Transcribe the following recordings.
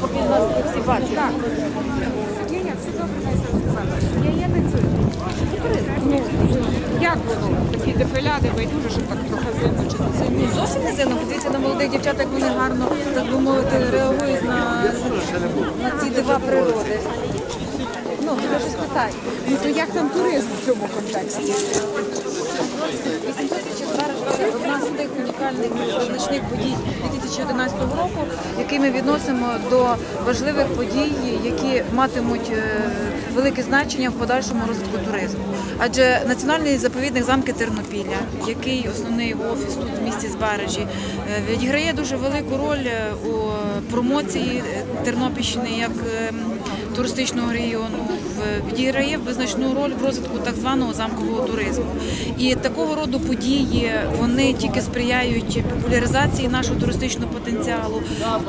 поки все добре, все Я, я не чую. Ну, як воно? Такі дефіляди байдуже, що так трохи зимно не зимно. Зовсім не сильно. Подивіться на молодих дівчат, як гарно, реагують на, ці дива природи. Як там туризм в цьому контексті? Тих унікальних визначних подій 2011 року, які ми відносимо до важливих подій, які матимуть е, велике значення в подальшому розвитку туризму. Адже національний заповідник замки Тернопілля, який основний офіс тут в місті Збережі, е, відіграє дуже велику роль е, у промоції Тернопільщини як е, туристичного регіону, відіграє визначну роль в розвитку так званого замкового туризму. І такого роду події вони тільки сприяють популяризації нашого туристичного потенціалу.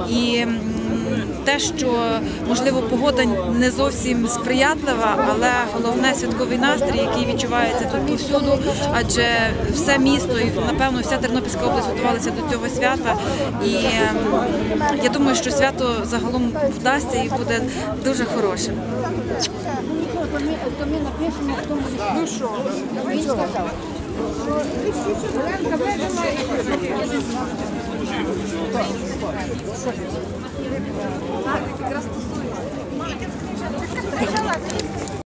І те, що можливо погода не зовсім сприятлива, але головне святковий настрій, який відчувається тут повсюду, адже все місто і напевно вся Тернопільська область готувалася до цього свята. І я думаю, що свято загалом вдасться і буде дуже хороше. То ми напишемо в тому листі.